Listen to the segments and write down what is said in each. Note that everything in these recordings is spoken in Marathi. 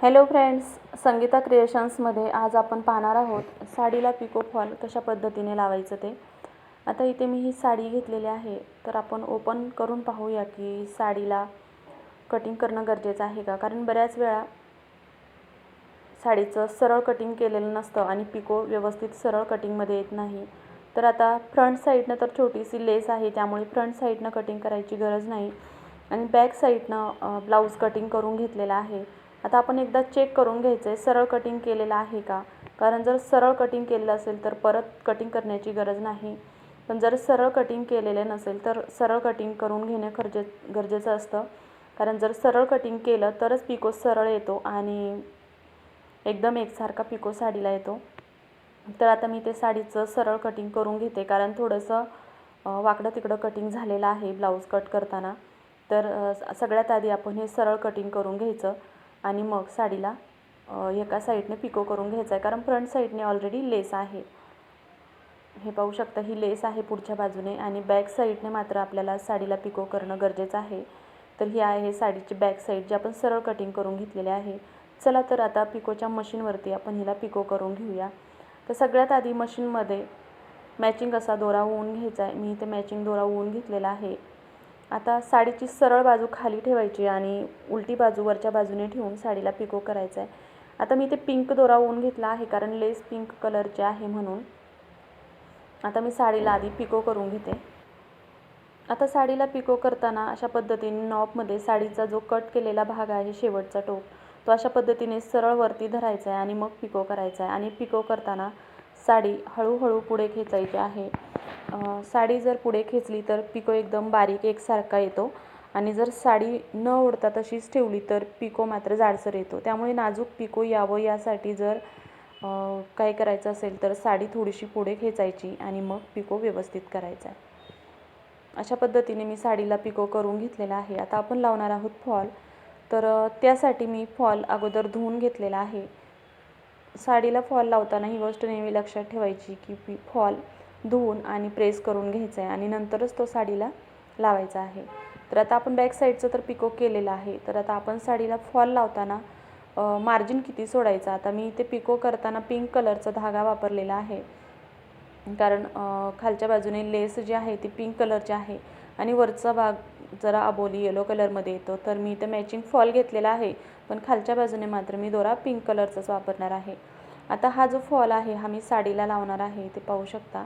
हॅलो फ्रेंड्स संगीता क्रिएशन्समध्ये आज आपण पाहणार आहोत साडीला पिको फॉल कशा पद्धतीने लावायचं ते. आता इथे मी ही साडी घेतलेली आहे तर आपण ओपन करून पाहूया की साडीला कटिंग करणं गरजेचं आहे का? कारण बऱ्याच वेळा साडीचं सरळ कटिंग केलेलं नसतं आणि पिको व्यवस्थित सरळ कटिंगमध्ये येत नाही. तर आता फ्रंट साईडनं तर छोटीशी लेस आहे त्यामुळे फ्रंट साईडनं कटिंग करायची गरज नाही. आणि बॅक साईडनं ब्लाऊज कटिंग करून घेतलेला आहे. आता आपण एकदा चेक करून घ्यायचं आहे सरळ कटिंग केलेलं आहे का? कारण जर सरळ कटिंग केलेलं असेल तर परत कटिंग करण्याची गरज नाही. पण जर सरळ कटिंग केलेले नसेल तर सरळ कटिंग करून घेणे गरजे गरजेचं असतं. कारण जर सरळ कटिंग केलं तरच पिको सरळ येतो आणि एकदम एकसारखा पिको साडीला येतो. तर आता मी ते साडीचं सरळ कटिंग करून घेते. कारण थोडंसं वाकडं तिकडं कटिंग झालेलं आहे ब्लाऊज कट करताना. तर सगळ्यात आधी आपण हे सरळ कटिंग करून घ्यायचं. आणि मग साडीला एका साईडने पिको करून घ्यायचा आहे कारण फ्रंट साईडने ऑलरेडी लेस आहे. हे पाहू शकता ही लेस आहे पुढच्या बाजूने आणि बॅक साईडने मात्र आपल्याला साडीला पिको करणं गरजेचं आहे. तर ही आहे साडीची बॅक साईड जी आपण सरळ कटिंग करून घेतलेली आहे. चला तर आता पिकोच्या मशीनवरती आपण हिला पिको करून घेऊया. तर सगळ्यात आधी मशीनमध्ये मॅचिंग असा दोरा होऊन घ्यायचा आहे मी इथे मॅचिंग दोरा होऊन घेतलेला आहे. आता साडीची सरळ बाजू खाली ठेवायची आणि उलटी बाजू वरच्या बाजूने ठेवून साडीला पिको करायचं आहे. आता मी इथे पिंक दोरा होऊन घेतला आहे कारण लेस पिंक कलरचे आहे म्हणून. आता मी साडीला आधी पिको करून घेते. आता साडीला पिको करताना अशा पद्धतीने नॉबमध्ये साडीचा जो कट केलेला भाग आहे शेवटचा टोक तो अशा पद्धतीने सरळ वरती धरायचा आहे आणि मग पिको करायचा आहे. आणि पिको करताना साडी हळूहळू पुढे खेचायची आहे. साडी जर पुढे खेचली तर पिको एकदम बारीक एकसारखा येतो. आणि जर साडी न ओढता तशीच ठेवली तर पिको मात्र जाडसर येतो. त्यामुळे नाजूक पिको यावं यासाठी जर काय करायचं असेल तर साडी थोडीशी पुढे खेचायची आणि मग पिको व्यवस्थित करायचा. आहे अशा पद्धतीने मी साडीला पिको करून घेतलेला आहे. आता आपण लावणार आहोत फॉल. तर त्यासाठी मी फॉल अगोदर धुवून घेतलेला आहे. साडीला फॉल लावताना ही गोष्ट नेहमी लक्षात ठेवायची की पी फॉल धुवून आणि प्रेस करून घ्यायचा आहे आणि नंतरच तो साडीला लावायचा आहे. तर आता आपण बॅक साईडचं तर पिको केलेलं आहे. तर आता आपण साडीला फॉल लावताना मार्जिन किती सोडायचं? आता मी इथे पिको करताना पिंक कलरचा धागा वापरलेला आहे. कारण खालच्या बाजूने लेस जी आहे ती पिंक कलरची आहे आणि वरचा भाग जरा अबोली येलो कलरमध्ये येतो. तर मी इथं मॅचिंग फॉल घेतलेला आहे पण खालच्या बाजूने मात्र मी दोरा पिंक कलरचाच वापरणार आहे. आता हा जो फॉल आहे हा मी साडीला लावणार आहे. ते पाहू शकता.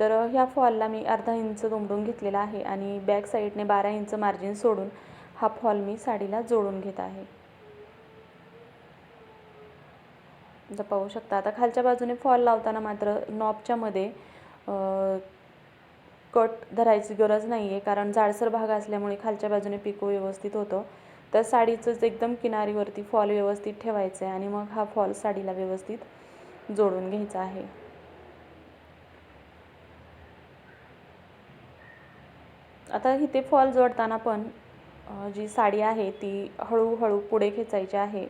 तर ह्या फॉलला मी अर्धा इंच दुमडून घेतलेला आहे आणि बॅक साईडने बारा इंच मार्जिन सोडून हा फॉल मी साडीला जोडून घेत आहे. जर पाहू शकता आता खालच्या बाजूने फॉल लावताना मात्र नॉबच्या मध्ये कट धरायची गरज नाही आहे कारण जाडसर भाग असल्यामुळे खालच्या बाजूने पिको व्यवस्थित होतं. तर साडीचंच एकदम किनारीवरती फॉल व्यवस्थित ठेवायचं आहे आणि मग हा फॉल साडीला व्यवस्थित जोडून घ्यायचा आहे. आता इथे फॉल जोडताना पण जी साडी आहे ती हळूहळू पुढे खेचायची आहे.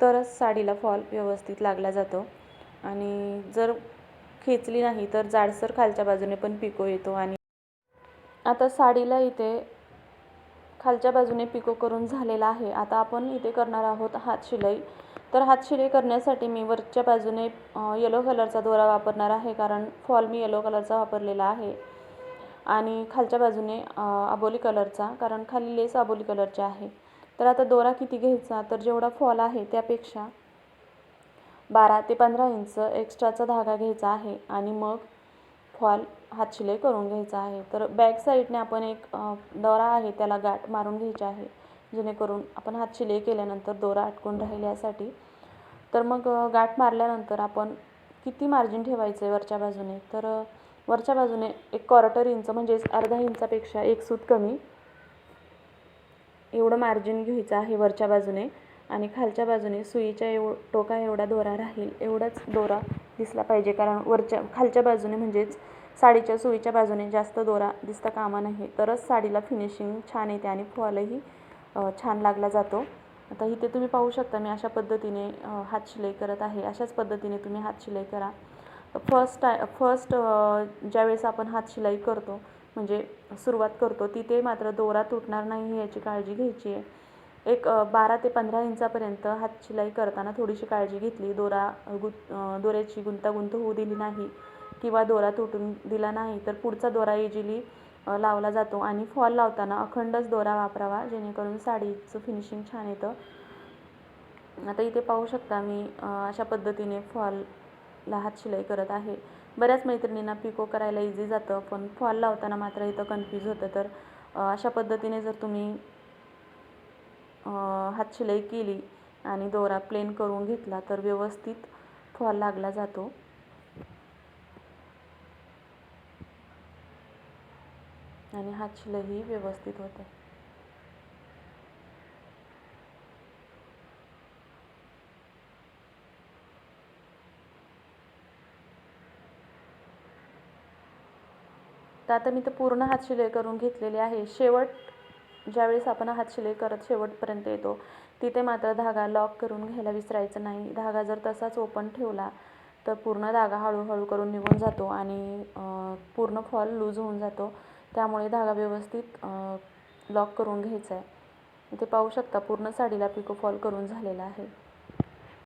तरच साडीला फॉल व्यवस्थित लागला जातो. आणि जर खेचली नाही तर जाडसर खालच्या बाजूने पण पिको येतो आणि आता साडीला इथे खालच्या बाजूने पिको करून झालेला आहे. आता आपण इथे करणार आहोत हात शिलाई. तर हात शिलाई करण्यासाठी मी वरच्या बाजूने येलो कलरचा दोरा वापरणार आहे. कारण फॉल मी येलो कलरचा वापरलेला आहे. आणि खालच्या बाजूने आबोली कलरचा कारण खाली लेस आबोली कलरची आहे. तर आता दोरा किती घ्यायचा? तर जेवढा फॉल आहे त्यापेक्षा बारा ते पंधरा इंच एक्स्ट्राचा धागा घ्यायचा आहे आणि मग फॉल हातशिलाई करून घ्यायचा आहे. तर बॅक साईडने आपण एक दोरा आहे त्याला गाठ मारून घ्यायची आहे जेणेकरून आपण हातशिले केल्यानंतर दोरा अटकून राहील यासाठी. तर मग गाठ मारल्यानंतर आपण किती मार्जिन ठेवायचं आहे वरच्या बाजूने? तर वरच्या बाजूने एक क्वार्टर इंच म्हणजेच अर्धा इंचापेक्षा एक सूत कमी. एवढं मार्जिन घ्यायचं आहे वरच्या बाजूने आणि खालच्या बाजूने सुईच्या एव टोका एवढा दोरा राहील एवढाच दोरा दिसला पाहिजे. कारण वरच्या खालच्या बाजूने म्हणजेच साडीच्या सुईच्या बाजूने जास्त दोरा दिसता कामा नाही तरच साडीला फिनिशिंग छान येते आणि फॉलही छान लागला जातो. आता इथे तुम्ही पाहू शकता मी अशा पद्धतीने हात शिलाई करत आहे. अशाच पद्धतीने तुम्ही हात शिलाई करा. फर्स्ट टाय फर्स्ट ज्यावेळेस आपण हात शिलाई करतो म्हणजे सुरुवात करतो तिथे मात्र दोरा तुटणार नाही याची काळजी घ्यायची आहे. एक बारा ते पंधरा इंचापर्यंत हात शिलाई करताना थोडीशी काळजी घेतली. दोरा गु दोऱ्याची गुंतागुंत होऊ दिली नाही किंवा दोरा तुटून दिला नाही तर पुढचा दोरा इझिली लावला जातो आणि फॉल लावताना अखंडच दोरा वापरावा जेणेकरून साडीचं फिनिशिंग छान येतं. आता इथे पाहू शकता मी अशा पद्धतीने फॉल ला हात शिलाई करत आहे. बऱ्याच मैत्रिणींना पिको करायला इझी जातं पण फॉल लावताना मात्र इथं कन्फ्यूज होतं. तर अशा पद्धतीने जर तुम्ही हात शिलाई केली आणि दोरा प्लेन करून घेतला तर व्यवस्थित फॉल लागला जातो. आणि हात शिलाईही व्यवस्थित होते. तर आता मी तर पूर्ण हात शिलाई करून घेतलेली आहे. शेवट ज्यावेळेस आपण हात शिलाई करत शेवटपर्यंत येतो तिथे मात्र धागा लॉक करून घ्यायला विसरायचं नाही. धागा जर तसाच ओपन ठेवला तर पूर्ण धागा हळूहळू करून निघून जातो आणि पूर्ण फॉल लूज होऊन जातो. त्यामुळे धागा व्यवस्थित लॉक करून घ्यायचा आहे. इथे पाहू शकता पूर्ण साडीला पिको फॉल करून झालेला आहे.